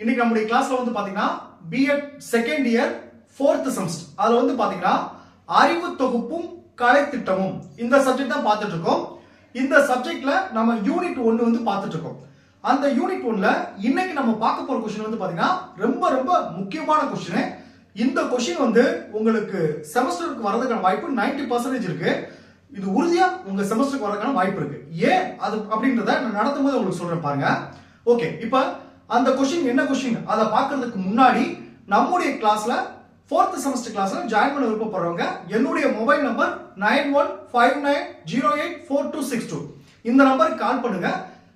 இன்னைக்கு நம்முடைய கிளாஸ்ல வந்து பாத்தீங்கன்னா BEd second year fourth semester அதுல வந்து பாத்தீங்கன்னா அறிவு தொகுப்பும் கலை திட்டமும். இந்த சப்ஜெக்ட் தான் பார்த்துட்டு இருக்கோம். இந்த சப்ஜெக்ட்ல நம்ம யூனிட் ஒன்னு வந்து பார்த்துட்டு இருக்கோம். அந்த யூனிட் ஒன்ல இன்னைக்கு நம்ம பார்க்க போற கொஸ்டின் வந்து பாத்தீங்கன்னா ரொம்ப ரொம்ப முக்கியமான கொஸ்டின் இந்த கொஸ்டின் வந்து உங்களுக்கு செமஸ்டருக்கு வரதுக்கான வாய்ப்பு 90% பர்சன்டேஜ் இருக்கு. இது உறுதியா உங்க செமஸ்டருக்கு வரதுக்கான வாய்ப்பு இருக்கு. ஏன் அது அப்படின்றத நான் நடத்தும் போது உங்களுக்கு சொல்றேன் பாருங்க. ஓகே இப்போ அந்த கொஷின் என்ன கொஷின் அதை பார்க்கறதுக்கு முன்னாடி நம்முடைய கிளாஸ்ல ஃபோர்த் செமஸ்டர் கிளாஸ்ல ஜாயின் பண்ண விருப்பப்படுறவங்க என்னுடைய mobile number nine one five nine zero eight four two six two இந்த நம்பருக்கு கால் பண்ணுங்க.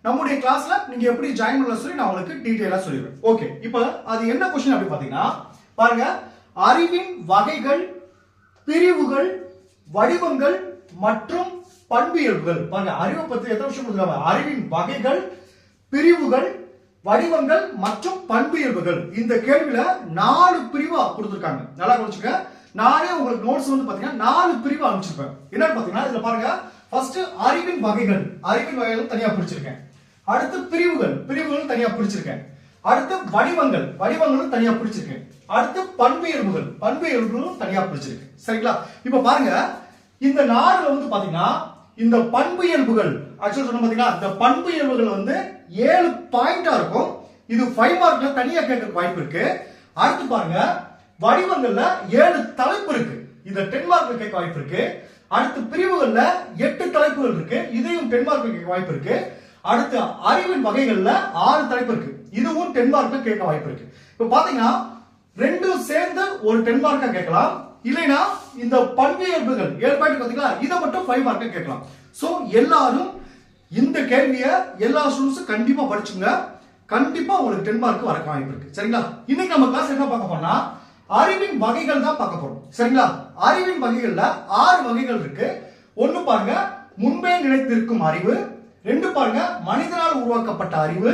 நம்முடைய கிளாஸ்ல நீங்க எப்படி ஜாயின் பண்ணல சொல்லி நான் உங்களுக்கு டீடைலா சொல்லிடுவேன் ஓகே இப்போ அது என்ன கொஸ்டின் அப்படி பாத்தீங்கன்னா பாருங்க. அறிவின் வகைகள் பிரிவுகள் வடிவங்கள் மற்றும் பண்பியல்புகள். பாருங்க அறிவை பத்தி எத்தனை விஷயம் கொடுத்துருக்காங்க அறிவின் வகைகள் பிரிவுகள் வடிவங்கள் மற்றும் பண்பியல்புகள் இந்த கேள்வியில நாலு பிரிவா கொடுத்துருக்காங்க. நல்லா கவனிச்சுக்க. நானே உங்களுக்கு நோட்ஸ் வந்து பாத்தீங்கன்னா நாலு பிரிவா அனுப்பிச்சிருப்பேன். என்னன்னு பாத்தீங்கன்னா இதுல பாருங்க. ஃபர்ஸ்ட் அறிவின் வகைகள். அறிவின் வகைகள் தனியா பிரிச்சிருக்கேன். அடுத்து பிரிவுகள். பிரிவுகள் தனியா பிரிச்சிருக்கேன். அடுத்து வடிவங்கள். வடிவங்களும் தனியா பிரிச்சிருக்கேன். அடுத்து பண்பியல்புகள் பண்பியல்புகளும் தனியா பிரிச்சிருக்கேன். சரிங்களா? இப்ப பாருங்க. இந்த நாலுல வந்து பாத்தீங்கன்னா இந்த பண்பு இயல்புகள் ஆக்சுவல் சொன்ன பாத்தீங்கன்னா இந்த பண்பு இயல்புகள் வந்து ஏழு பாயிண்டா இருக்கும். இது ஃபைவ் மார்க்ல தனியா கேட்க வாய்ப்பு இருக்கு. அடுத்து பாருங்க வடிவங்கள்ல ஏழு தலைப்பு இருக்கு. இந்த டென் மார்க்ல கேட்க வாய்ப்பு இருக்கு. அடுத்து பிரிவுகள்ல எட்டு தலைப்புகள் இருக்கு. இதையும் டென் மார்க் கேட்க வாய்ப்பு இருக்கு. அடுத்து அறிவின் வகைகள்ல ஆறு தலைப்பு இருக்கு. இதுவும் டென் மார்க்ல கேட்க வாய்ப்பு இருக்கு. இப்ப பாத்தீங்கன்னா ரெண்டும் சேர்ந்து ஒரு டென் மார்க்கா கேட்கலாம். இல்லைன்னா இந்த பண்பியல்புகள் ஏழு பாயிண்ட் பார்த்தீங்களா? இதை மட்டும் ஃபைவ் மார்க்கு கேட்கலாம். ஸோ எல்லாரும் இந்த கேள்வியை எல்லா ஸ்டூடெண்ட்ஸும் கண்டிப்பாக படிச்சுங்க. கண்டிப்பாக உங்களுக்கு டென் மார்க் வரக்க வாய்ப்பு இருக்கு. சரிங்களா? இன்னைக்கு நம்ம கிளாஸ் என்ன பார்க்க போறோம்னா அறிவின் வகைகள் தான் பார்க்க போறோம். சரிங்களா? அறிவின் வகைகள்ல ஆறு வகைகள் இருக்கு. ஒன்னு பாருங்க முன்பே நிலைத்திருக்கும் அறிவு. ரெண்டு பாருங்க மனிதனால் உருவாக்கப்பட்ட அறிவு.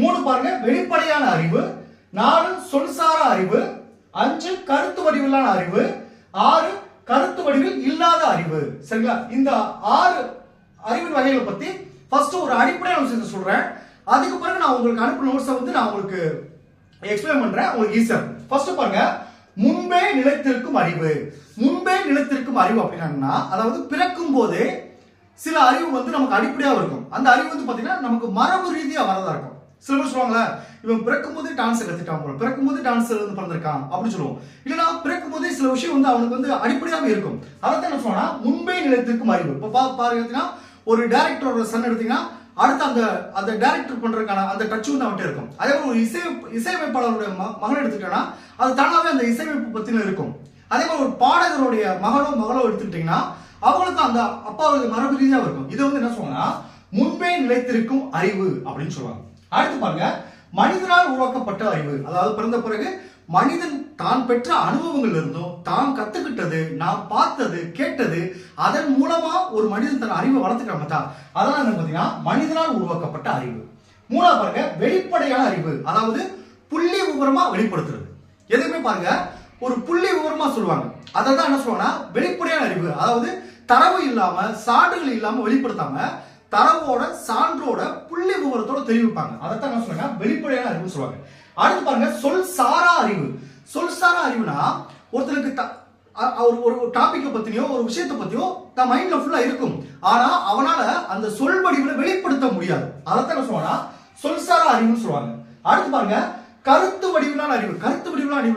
மூணு பாருங்க வெளிப்படையான அறிவு. நாலு சொல்சார அறிவு. அஞ்சு கருத்து வடிவிலான அறிவு. ஆறு கருத்து வடிவில் இல்லாத அறிவு. சரிங்களா? இந்த ஆறு அறிவின் வகைகளை பத்தி ஃபர்ஸ்ட் ஒரு அடிப்படையான விஷயத்தை சொல்றேன். அதுக்கு பிறகு நான் உங்களுக்கு அனுப்பின நோட்ஸை வந்து நான் உங்களுக்கு எக்ஸ்பிளைன் பண்றேன். உங்களுக்கு ஈஸியா ஃபர்ஸ்ட் பாருங்க முன்பே நிலைத்திருக்கும் அறிவு. முன்பே நிலைத்திருக்கும் அறிவு அப்படின்னா அதாவது பிறக்கும் போதே சில அறிவு வந்து நமக்கு அடிப்படையாக இருக்கும். அந்த அறிவு வந்து பாத்தீங்கன்னா நமக்கு மரபு ரீதியாக வரதா இருக்கும். சில பேர் சொல்லுவாங்களே இவன் பிறக்கும் போதே டான்ஸ் கத்துட்டான் போல பிறக்கும் போதே டான்ஸ் வந்து பிறந்திருக்கான் அப்படின்னு சொல்லுவோம். இல்லைன்னா பிறக்கும் போதே சில விஷயம் வந்து அவனுக்கு வந்து அடிப்படையாக இருக்கும். அதான் என்ன சொன்னா முன்பே நிலையத்திற்கும் அறிவு. இப்போ பா பாருங்கன்னா ஒரு டேரக்டரோட சன் எடுத்தீங்கன்னா அடுத்து அந்த அந்த டேரக்டர் பண்றதுக்கான அந்த டச் வந்து அவன்கிட்ட இருக்கும். அதே மாதிரி ஒரு இசை இசையமைப்பாளருடைய ம- மகன் எடுத்துட்டோம்னா அது தானாவே அந்த இசையமைப்பு பத்தின இருக்கும். அதே மாதிரி ஒரு பாடகருடைய மகனோ மகளோ எடுத்துக்கிட்டீங்கன்னா அவங்களுக்கு அந்த அப்பாவுடைய மரபு ரீதியாக இருக்கும். இதை வந்து என்ன சொல்லுவாங்கன்னா முன்பே நிலைத்திருக்கும் அறிவு அப்படின்னு சொல்லுவாங்க. அடுத்து பாருங்க மனிதனால் உருவாக்கப்பட்ட அறிவு. அதாவது பிறந்த பிறகு மனிதன் தான் பெற்ற அனுபவங்கள் இருந்தும் தான் கத்துக்கிட்டது நான் பார்த்தது கேட்டது அதன் மூலமா ஒரு மனிதன் தன் அறிவை வளர்த்துக்கிறான் மாட்டா அதெல்லாம் என்ன பார்த்தீங்கன்னா மனிதனால் உருவாக்கப்பட்ட அறிவு. மூணாவது பாருங்க வெளிப்படையான அறிவு. அதாவது புள்ளி விவரமா வெளிப்படுத்துறது. எதுவுமே பாருங்க ஒரு புள்ளி விவரமா சொல்லுவாங்க. அதை தான் என்ன சொல்லுவாங்கன்னா வெளிப்படையான அறிவு. அதாவது தரவு இல்லாம சான்றுகள் இல்லாம வெளிப்படுத்தாம தரவோட சான்றோட புள்ளி விவரத்தோட தெரிவிப்பாங்க. அதைத்தான் என்ன சொல்லுவாங்க வெளிப்படையான அறிவு சொல்லுவாங்க. அடுத்து பாருங்க சொல் சாரா அறிவு. சொல் சாரா அறிவுனா ஒருத்தருக்கு த- ஒரு ஒரு டாபிக்கை பத்தியோ ஒரு விஷயத்தை பத்தியோ தன் மைண்ட்ல ஃபுல்லா இருக்கும். ஆனா அவனால அந்த சொல் வடிவில வெளிப்படுத்த முடியாது. அதைத்தான் என்ன சொல்லுவாங்கன்னா சொல் சாரா அறிவுன்னு சொல்லுவாங்க. அடுத்து பாருங்க கருத்து வடிவிலான அறிவு. கருத்து வடிவிலான அறிவு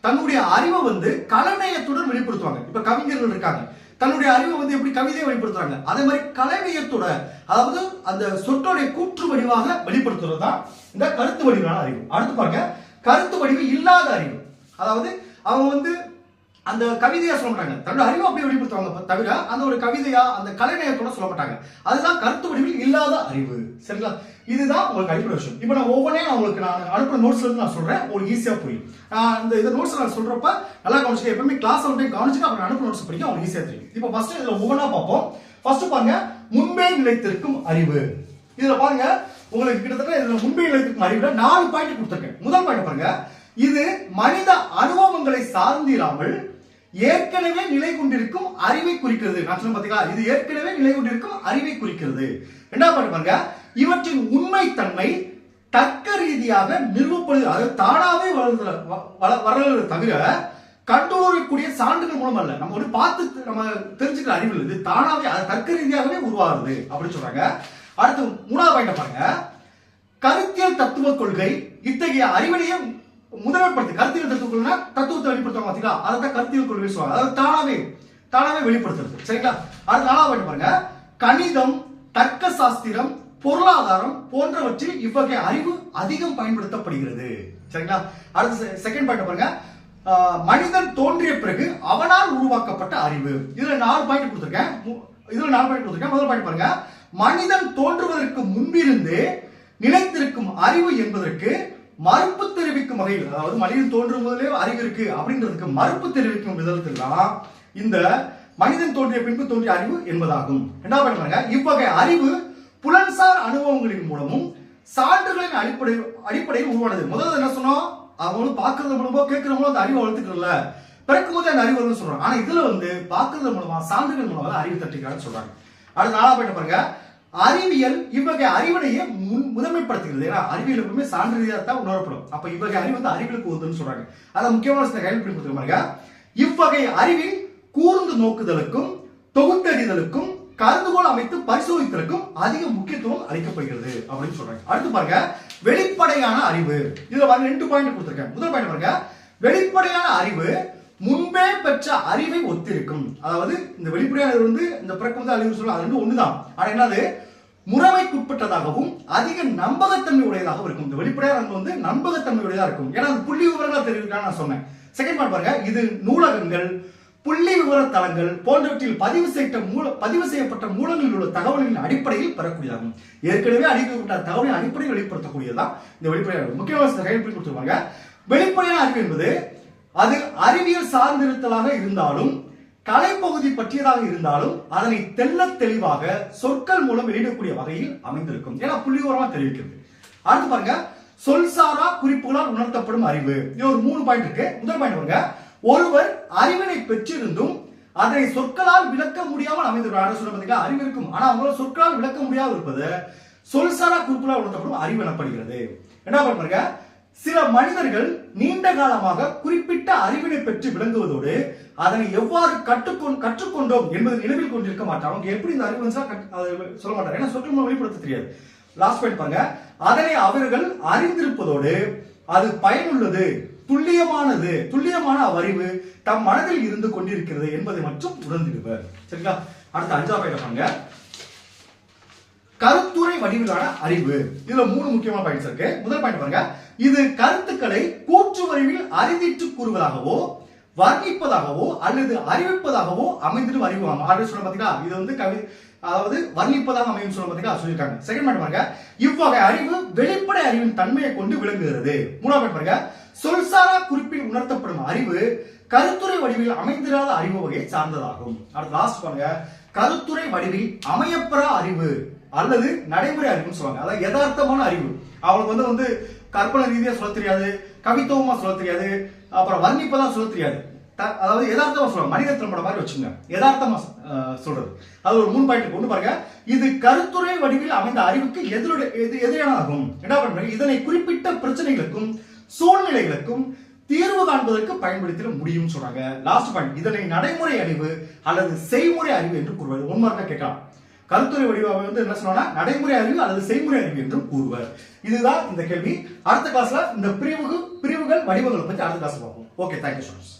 தன்னுடைய அறிவை வந்து கலநயத்துடன் வெளிப்படுத்துவாங்க. இப்ப கவிஞர்கள் இருக்காங்க. தன்னுடைய அறிவை வந்து எப்படி கவிதையை வெளிப்படுத்துறாங்க? அதே மாதிரி கலைநயத்தோட அதாவது அந்த சொற்றோடைய கூற்று வடிவாக வெளிப்படுத்துறது தான் இந்த கருத்து வடிவான அறிவு. அடுத்து பாருங்க கருத்து வடிவு இல்லாத அறிவு. அதாவது அவங்க வந்து அந்த கவிதையா சொல்ல மாட்டாங்க. தன்னோட அறிவை அப்படியே வெளிப்படுத்துவாங்க. தவிர அந்த ஒரு கவிதையா அந்த கலைநயத்தோட சொல்ல மாட்டாங்க. அதுதான் கருத்து வடிவில் இல்லாத அறிவு. சரிங்களா? இதுதான் உங்களுக்கு அடிப்படை விஷயம். இப்போ நான் ஒவ்வொன்றே நான் உங்களுக்கு நான் அனுப்புற நோட்ஸ்ல இருந்து நான் சொல்றேன். உங்களுக்கு ஈஸியா புரியும். நான் இந்த இதை நோட்ஸ் நான் சொல்றப்ப நல்லா கவனிச்சு எப்பவுமே கிளாஸ் ஒன் டைம் கவனிச்சுட்டு அப்புறம் அனுப்புற நோட்ஸ் படிக்க உங்களுக்கு ஈஸியா தெரியும். இப்போ ஃபர்ஸ்ட் இதுல ஒவ்வொன்றா பார்ப்போம். ஃபர்ஸ்ட் பாருங்க முன்பே நிலைத்திருக்கும் அறிவு. இதுல பாருங்க உங்களுக்கு கிட்டத்தட்ட இதுல முன்பே நிலைத்திருக்கும் அறிவுல நாலு பாயிண்ட் கொடுத்துருக்கேன். முதல் பாயிண்ட் பாருங்க இது மனித அனுபவங்களை சார்ந்திராமல் ஏற்கனவே நிலை கொண்டிருக்கும் அறிவை குறிக்கிறது. நான் சொன்ன பாத்தீங்களா? இது ஏற்கனவே நிலை கொண்டிருக்கும் அறிவை குறிக்கிறது. என்ன பண்ணுவாங்க இவற்றின் இவற்றின் உண்மைத்தன்மை தர்க்க ரீதியாக நிறுவப்படுது அது தானாவே வளர்ந்து வளர்றது தவிர கண்டுபிடிக்கக்கூடிய சான்றுகள் மூலம் அல்ல நம்ம வந்து பார்த்து நம்ம தெரிஞ்சுக்கிற அறிவு இது தானாவே அது தர்க்க ரீதியாகவே உருவாகுது அப்படின்னு சொல்றாங்க. அடுத்து மூணாவது பாயிண்ட் பாருங்க. கருத்தியல் தத்துவ கொள்கை இத்தகைய அறிவிலையும் முதன்மைப்படுத்தி கருத்தியல் தத்துவ தத்துவத்தை வெளிப்படுத்துவாங்க பாத்தீங்களா? அதை தான் கருத்தியல் கொள்கை சொல்லுவாங்க அதாவது தானாவே தானாவே வெளிப்படுத்துறது. சரிங்களா? அடுத்து நாலாவது பாயிண்ட் பாருங்க. கணிதம் தர்க்க சாஸ்திரம் பொருளாதாரம் போன்றவற்றில் இவ்வகை அறிவு அதிகம் பயன்படுத்தப்படுகிறது. சரிங்களா? அடுத்து செகண்ட் பாயிண்ட் பாருங்க. மனிதன் தோன்றிய பிறகு அவனால் உருவாக்கப்பட்ட அறிவு. இதுல நாலு பாயிண்ட் கொடுத்துருக்கேன். மு- இதுல நாலு பாயிண்ட் கொடுத்துருக்கேன். முதல் பாயிண்ட் பாருங்க. மனிதன் தோன்றுவதற்கு முன்பிருந்து நிலைத்திருக்கும் அறிவு என்பதற்கு மறுப்பு தெரிவிக்கும் வகையில் அதாவது மனிதன் தோன்றும் முதலே அறிவு இருக்கு அப்படின்றதுக்கு மறுப்பு தெரிவிக்கும் விதத்தில் தான் இந்த மனிதன் தோன்றிய பின்பு தோன்றிய அறிவு என்பதாகும். என்ன பாயிண்ட் பாருங்க இவ்வகை அறிவு புலன்சார் அனுபவங்களின் மூலமும் சான்றுகளின் அடிப்படை அடிப்படையில் உருவானது. முதல்ல என்ன சொன்னோம்? அவங்க பார்க்கறது மூலமோ கேட்கறது மூலம் அந்த அறிவை வளர்த்துக்கல பிறக்கும் போது அந்த அறிவு வரும்னு சொல்றாங்க. ஆனா இதுல வந்து பார்க்கறது மூலமா சான்றுகள் மூலமா அறிவு தட்டிக்கிறான்னு சொல்றாங்க. அடுத்து நாளா போயிட்டு பாருங்க. அறிவியல் இவ்வகை அறிவினையே முன் முதன்மைப்படுத்துகிறது. ஏன்னா அறிவியல் எப்பவுமே சான்று தான் உணரப்படும். அப்ப இவ்வகை அறிவு வந்து அறிவியலுக்கு உதவுன்னு சொல்றாங்க. அதான் முக்கியமான சில கையில் கொடுத்துருக்க இவ்வகை அறிவின் கூர்ந்து நோக்குதலுக்கும் தொகுத்தறிதலுக்கும் கருதுகோள் அமைத்து பரிசோதித்தலுக்கும் அதிக முக்கியத்துவம் அளிக்கப்படுகிறது அப்படின்னு சொல்றாங்க. அடுத்து பாருங்க வெளிப்படையான அறிவு. இதுல பாருங்க ரெண்டு பாயிண்ட் கொடுத்துருக்கேன். முதல் பாயிண்ட் பாருங்க வெளிப்படையான அறிவு முன்பே பெற்ற அறிவை ஒத்திருக்கும். அதாவது இந்த வெளிப்படையான வந்து இந்த பிறக்கும் வந்து அறிவு சொல்ல அது வந்து ஒண்ணுதான். ஆனா என்னது? முறைமைக்குட்பட்டதாகவும் அதிக நம்பகத்தன்மை உடையதாகவும் இருக்கும். இந்த வெளிப்படையாக அறிவு வந்து நம்பகத்தன்மை உடையதாக இருக்கும். ஏன்னா அது புள்ளி விவரங்களா தெரிவிக்கான்னு நான் சொன்னேன். செகண்ட் பார்ட் பாருங்க. இது நூலகங்கள் புள்ளி விவர தளங்கள் போன்றவற்றில் பதிவு செய்யப்பட்ட மூல பதிவு செய்யப்பட்ட மூலங்களில் உள்ள தகவல்களின் அடிப்படையில் பெறக்கூடியதாகும். ஏற்கனவே அளிக்கப்பட்ட தகவலின் அடிப்படையில் வெளிப்படுத்தக்கூடியதான் இந்த வெளிப்படையாக முக்கியமான சில கொடுத்துருவாங்க வெளிப்படையான அறிவு என்பது அது அறிவியல் சார்ந்திருத்தலாக இருந்தாலும் கலைப்பகுதி பற்றியதாக இருந்தாலும் அதனை தெள்ளத் தெளிவாக சொற்கள் மூலம் வெளியிடக்கூடிய வகையில் அமைந்திருக்கும். ஏன்னா புள்ளிவிவரமா தெரிவிக்கிறது. அடுத்து பாருங்க சொல்சாரா குறிப்புகளால் உணர்த்தப்படும் அறிவு. இது ஒரு மூணு பாயிண்ட் இருக்கு. முதல் பாயிண்ட் பாருங்க ஒருவர் அறிவினை பெற்றிருந்தும் அதனை சொற்களால் விளக்க முடியாமல் அமைந்திருக்கிறார். சொல்ல பார்த்தீங்களா அறிவு இருக்கும். ஆனா அவங்களால சொற்களால் விளக்க முடியாமல் இருப்பது சொல்சாரா குறிப்புகளால் உணர்த்தப்படும் அறிவு எனப்படுகிறது. என்ன பாருங்க சில மனிதர்கள் நீண்ட காலமாக குறிப்பிட்ட அறிவினை பெற்று விளங்குவதோடு அதனை எவ்வாறு கற்றுக்கொண் கற்றுக்கொண்டோம் என்பதை நினைவில் கொண்டிருக்க மாட்டாங்க அவங்க எப்படி இந்த அறிவு சொல்ல மாட்டாங்க ஏன்னா சொற்கள் வெளிப்படுத்த தெரியாது. லாஸ்ட் பாயிண்ட் பாருங்க. அதனை அவர்கள் அறிந்திருப்பதோடு அது பயனுள்ளது துல்லியமானது துல்லியமான அவ்வறிவு தம் மனதில் இருந்து கொண்டிருக்கிறது என்பதை மட்டும் உணர்ந்திடுவர். சரிங்களா? அடுத்த அஞ்சாவது பாயிண்ட் பாருங்க. கருத்துரை வடிவிலான அறிவு. இதுல மூணு முக்கியமான பாயிண்ட்ஸ் இருக்கு. முதல் பாயிண்ட் பாருங்க. இது கருத்துக்களை கூற்று வடிவில் அறிவித்து கூறுவதாகவோ வர்ணிப்பதாகவோ அல்லது அறிவிப்பதாகவோ அமைந்திடும் அறிவு. ஆல்ரெடி சொல்ல பாத்தீங்களா? இது வந்து கவி அதாவது வர்ணிப்பதாக அமையும் சொல்ல பாத்தீங்களா? சொல்லியிருக்காங்க. செகண்ட் பாயிண்ட் பாருங்க. இவ்வகை அறிவு வெளிப்படை அறிவின் தன்மையை கொண்டு விளங்குகிறது. மூணாவது பாயிண்ட் பாருங்க. சொல்சாரா குறிப்பில் உணர்த்தப்படும் அறிவு கருத்துரை வடிவில் அமைந்திராத அறிவு வகையை சார்ந்ததாகும். அடுத்து லாஸ்ட் பாருங்க. கருத்துரை வடிவில் அமையப்பெறா அறிவு. அல்லது நடைமுறை அறிவுன்னு சொல்லுவாங்க. அதாவது யதார்த்தமான அறிவு. அவங்களுக்கு வந்து வந்து கற்பனை ரீதியா சொல்ல தெரியாது கவித்துவமா சொல்ல தெரியாது அப்புறம் வர்ணிப்பதான் சொல்ல தெரியாது. அதாவது யதார்த்தமா சொல்லுவாங்க. மனித திறம்பட மாதிரி வச்சுங்க யதார்த்தமா சொல்றது. அது ஒரு மூணு பாயிண்ட் கொண்டு பாருங்க. இது கருத்துரை வடிவில் அமைந்த அறிவுக்கு எதிரோட எது எதிரானதாகும் என்ன பண்றாங்க இதனை குறிப்பிட்ட பிரச்சனைகளுக்கும் சூழ்நிலைகளுக்கும் தீர்வு காண்பதற்கு பயன்படுத்திட முடியும் சொல்றாங்க. லாஸ்ட் பாயிண்ட் இதனை நடைமுறை அறிவு அல்லது செய்முறை அறிவு என்று கூறுவது. ஒன் கேட்கலாம். கருத்துரை வடிவாக வந்து என்ன சொன்னா நடைமுறை அறிவு அல்லது செய்முறை அறிவு என்றும் கூறுவர். இதுதான் இந்த கேள்வி. அடுத்த கிளாஸ்ல இந்த பிரிவுகள் பிரிவுகள் வடிவங்களை பத்தி அடுத்த கிளாஸ் பார்ப்போம். Okay thank you students